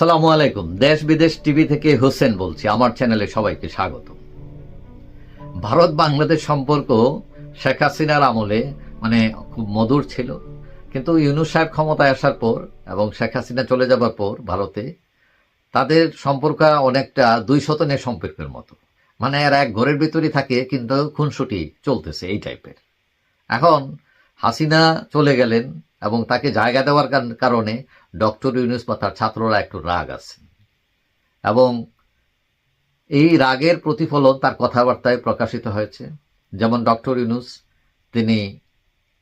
সালামু আলাইকুম। দেশ বিদেশ টিভি থেকে হোসেন বলছি। আমার চ্যানেলে সবাইকে স্বাগত। ভারত বাংলাদেশ সম্পর্ক শেখ হাসিনার আমলে মানে খুব মধুর ছিল। কিন্তু ইউনুস সাহেব ক্ষমতায় আসার পর এবং শেখ হাসিনা চলে যাবার পর ভারতে তাদের সম্পর্ক অনেকটা দুই শতনের সম্পর্কের মতো। মানে এরা এক ঘরের ভিতরই থাকে, কিন্তু খুনসুটি চলতেছে এই টাইপের এখন হাসিনা চলে গেলেন এবং তাকে জায়গা দেওয়ার কারণে ডক্টর ইউনুস বা তার ছাত্ররা একটু রাগ আছে। এবং এই রাগের প্রতিফলন তার কথাবার্তায় প্রকাশিত হয়েছে। যেমন ডক্টর ইউনুস, তিনি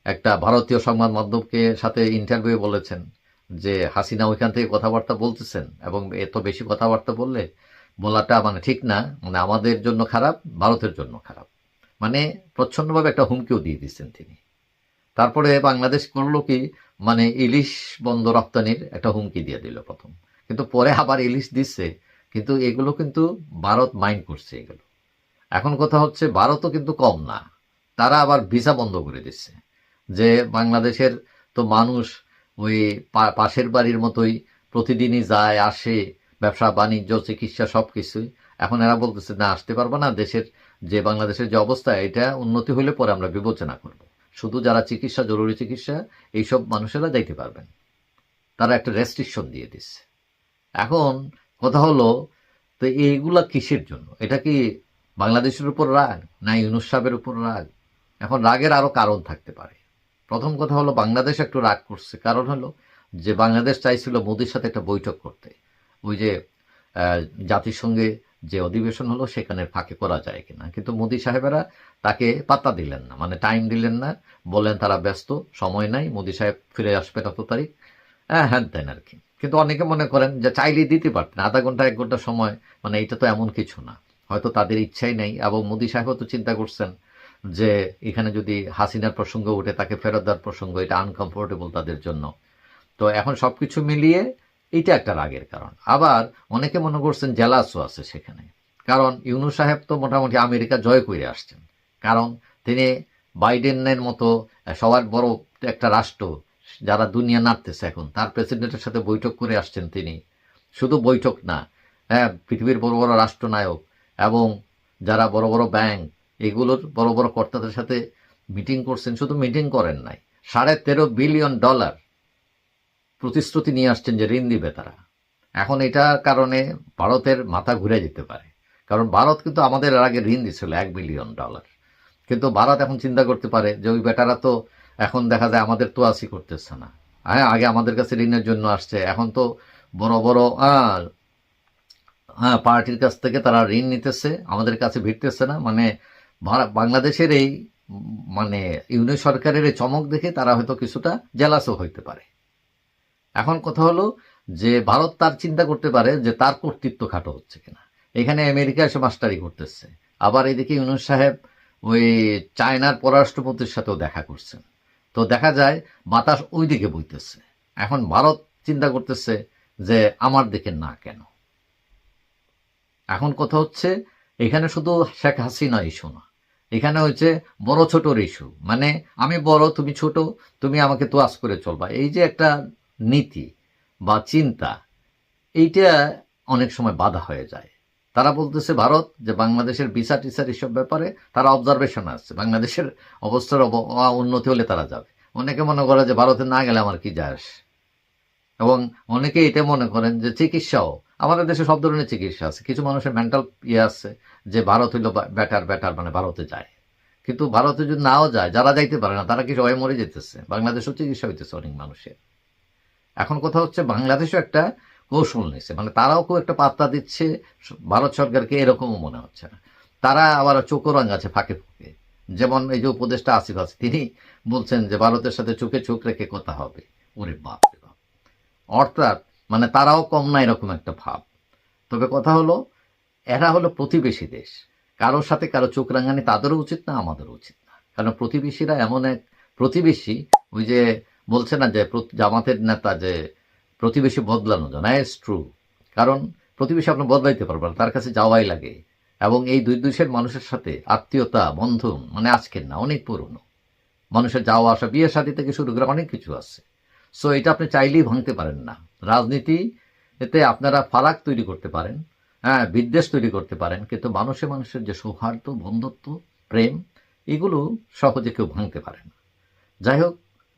একটা ভারতীয় সংবাদ মাধ্যমকে সাথে ইন্টারভিউ বলেছেন যে, হাসিনা ওইখান থেকে কথাবার্তা বলতেছেন এবং এত বেশি কথাবার্তা বললে বলাটা মানে ঠিক না মানে আমাদের জন্য খারাপ, ভারতের জন্য খারাপ। মানে প্রচ্ছন্নভাবে একটা হুমকিও দিয়ে দিচ্ছেন তিনি। তারপরে বাংলাদেশ করল কি মানে ইলিশ বন্ধ রপ্তানির একটা হুমকি দিয়ে দিল প্রথম। কিন্তু পরে আবার ইলিশ দিচ্ছে, কিন্তু এগুলো কিন্তু ভারত মাইন্ড করছে এগুলো। এখন কথা হচ্ছে ভারতও কিন্তু কম না, তারা আবার ভিসা বন্ধ করে দিচ্ছে। যে বাংলাদেশের তো মানুষ ওই পাশের বাড়ির মতোই প্রতিদিনই যায়, আসে, ব্যবসা, বাণিজ্য, চিকিৎসা সব কিছুই এখন এরা বলতেছে, না, আসতে পারব না, দেশের যে বাংলাদেশের যে অবস্থা, এটা উন্নতি হলে পরে আমরা বিবেচনা করব। শুধু যারা চিকিৎসা, জরুরি চিকিৎসা, এইসব মানুষেরা যাইতে পারবেন। তারা একটা রেস্ট্রিকশন দিয়ে দিচ্ছে। এখন কথা হলো, তো এইগুলা কিসের জন্য? এটা কি বাংলাদেশের উপর রাগ না ইউনুস সাহেবের উপর রাগ? এখন রাগের আরও কারণ থাকতে পারে। প্রথম কথা হলো, বাংলাদেশ একটু রাগ করছে। কারণ হলো, যে বাংলাদেশ চাইছিল মোদির সাথে একটা বৈঠক করতে। ওই যে জাতিসংঘে যে অধিবেশন হলো সেখানে ফাঁকে করা যায় কিনা। কিন্তু মোদি সাহেবেরা তাকে পাত্তা দিলেন না মানে টাইম দিলেন না, বললেন তারা ব্যস্ত, সময় নাই, মোদি সাহেব ফিরে আসবে কত তারিখ। হ্যাঁ হ্যান তেন আর কি। কিন্তু অনেকে মনে করেন যে চাইলেই দিতে পারতেন, আধা ঘণ্টা, এক ঘণ্টা সময় মানে এটা তো এমন কিছু না। হয়তো তাদের ইচ্ছাই নেই, এবং মোদি সাহেবও তো চিন্তা করছেন যে এখানে যদি হাসিনার প্রসঙ্গ ওঠে, তাকে ফেরত দেওয়ার প্রসঙ্গ, এটা আনকমফোর্টেবল তাদের জন্য। তো এখন সবকিছু মিলিয়ে এইটা একটা রাগের কারণ। আবার অনেকে মনে করছেন জেলাসও আছে সেখানে। কারণ ইউনু সাহেব তো মোটামুটি আমেরিকা জয় করে আসছেন। কারণ তিনি বাইডেনের মতো সবার বড় একটা রাষ্ট্র যারা দুনিয়া নাড়তেছে এখন, তার প্রেসিডেন্টের সাথে বৈঠক করে আসছেন তিনি। শুধু বৈঠক না হ্যাঁ পৃথিবীর বড় বড় রাষ্ট্রনায়ক এবং যারা বড় বড় ব্যাংক, এগুলোর বড় বড় কর্তাদের সাথে মিটিং করছেন। শুধু মিটিং করেন নাই, সাড়ে তেরো বিলিয়ন ডলার প্রতিশ্রুতি নিয়ে আসছেন যে ঋণ দিবে তারা। এখন এটার কারণে ভারতের মাথা ঘুরে যেতে পারে। কারণ ভারত কিন্তু আমাদের এর আগে ঋণ দিছিল এক বিলিয়ন ডলার। কিন্তু ভারত এখন চিন্তা করতে পারে যে ওই বেটারা তো এখন দেখা যায় আমাদের তো আসি করতেছে না। হ্যাঁ আগে আমাদের কাছে ঋণের জন্য আসছে, এখন তো বড় বড় হ্যাঁ পার্টির কাছ থেকে তারা ঋণ নিতেছে, আমাদের কাছে ভিড়তেছে না। মানে বাংলাদেশের এই মানে ইউনিয়ন সরকারের এই চমক দেখে তারা হয়তো কিছুটা জেলাসও হইতে পারে। এখন কথা হলো যে ভারত তার চিন্তা করতে পারে যে তার কর্তৃত্ব খাটো হচ্ছে কিনা। এখানে আমেরিকা এসে মাস্টারি করতেছে। আবার এদিকে ইউনুস সাহেব ওই চায়নার পররাষ্ট্রপতির সাথেও দেখা করছেন। তো দেখা যায় বাতাস ওই দিকে বইতেছে। এখন ভারত চিন্তা করতেছে যে আমার দিকে না কেন। এখন কথা হচ্ছে এখানে শুধু শেখ হাসিনা ইস্যু না। এখানে হচ্ছে বড় ছোটর ইস্যু মানে আমি বড়, তুমি ছোট, তুমি আমাকে তো তোয়াজ করে চলবা। এই যে একটা নীতি বা চিন্তা, এইটা অনেক সময় বাধা হয়ে যায়। তারা বলতেছে, ভারত যে বাংলাদেশের ভিসা টিসার এসব ব্যাপারে তারা অবজারভেশন আসছে। বাংলাদেশের অবস্থার অব- উন্নতি হলে তারা যাবে। অনেকে মনে করে যে, ভারতে না গেলে আমার কি যায়? আসে এবং অনেকে এটা মনে করেন যে, চিকিৎসাও, আমাদের দেশে সব ধরনের চিকিৎসা আছে। কিছু মানুষের মেন্টাল ইয়ে আছে যে, ভারত হইল ব্যাটার ব্যাটার মানে ভারতে যায়। কিন্তু ভারতে যদি নাও যায়, যারা যাইতে পারে না, তারা কি সবাই মরে যেতেছে? বাংলাদেশেও চিকিৎসা হইতেছে অনেক মানুষের। এখন কথা হচ্ছে বাংলাদেশও একটা কৌশল নিচ্ছে মানে তারাও খুব একটা পাত্তা দিচ্ছে, ভারত সরকারকে এরকমও মনে হচ্ছে না। তারা আবার চোখরং আছে ফাঁকে ফুঁকে। যেমন এই যে উপদেষ্টা আসিফ আছে তিনি বলছেন যে ভারতের সাথে চোখে চোখ রেখে কথা হবে। ওরে বাপ রে বাপ। অর্থাৎ মানে তারাও কম না এরকম একটা ভাব। তবে কথা হলো, এরা হলো প্রতিবেশী দেশ। কারোর সাথে কারও চোখ রাঙানি তাদেরও উচিত না, আমাদেরও উচিত না। কারণ প্রতিবেশীরা এমন এক প্রতিবেশী, ওই যে বলছে না যে জামাতের নেতা যে প্রতিবেশী বদলানো যায়। না ইটস ট্রু কারণ প্রতিবেশী আপনি বদলাইতে পারবেন, তার কাছে যাওয়াই লাগে। এবং এই দুই দেশের মানুষের সাথে আত্মীয়তা, বন্ধন মানে আজকের না, অনেক পুরনো। মানুষের যাওয়া আসা, বিয়ে শাদী থেকে শুরু করে অনেক কিছু আছে। সো এটা আপনি চাইলেই ভাঙতে পারেন না। রাজনীতি, এতে আপনারা ফারাক তৈরি করতে পারেন হ্যাঁ বিদ্বেষ তৈরি করতে পারেন, কিন্তু মানুষে মানুষের যে সৌহার্দ্য, বন্ধুত্ব, প্রেম, এগুলো সহজে কেউ ভাঙতে পারে না। যাই হোক